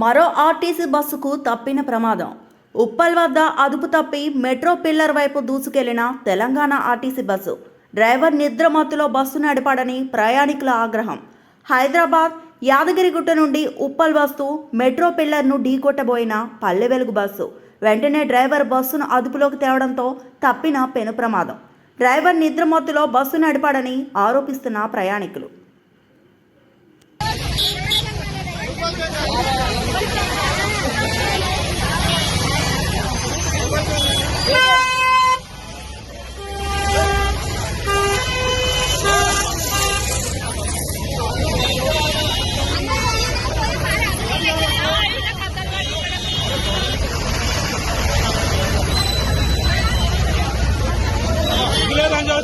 మరో ఆర్టీసీ బస్సుకు తప్పిన ప్రమాదం. ఉప్పల్ వద్ద అదుపు తప్పి మెట్రో పిల్లర్ వైపు దూసుకెళ్ళిన తెలంగాణ ఆర్టీసీ బస్సు. డ్రైవర్ నిద్రమత్తులో బస్సు నడిపాడని ప్రయాణికుల ఆగ్రహం. హైదరాబాద్ యాదగిరిగుట్ట నుండి ఉప్పల్ వస్తూ మెట్రో పిల్లర్ను ఢీకొట్టబోయిన పల్లె వెలుగు బస్సు. వెంటనే డ్రైవర్ బస్సును అదుపులోకి తేవడంతో తప్పిన పెను ప్రమాదం. డ్రైవర్ నిద్రమత్తులో బస్సు నడిపాడని ఆరోపిస్తున్న ప్రయాణికులు.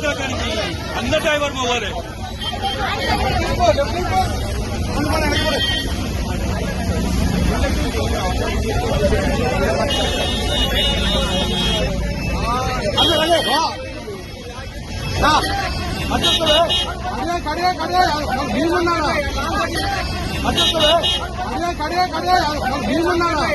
इकडे गांजा होता कारण की अंदर ड्रायव्हर मोबाईल आहे కడిగే కడిగే కడిగే భీమున్నాడా కడిగే కడిగే కడిగే భీమున్నాడా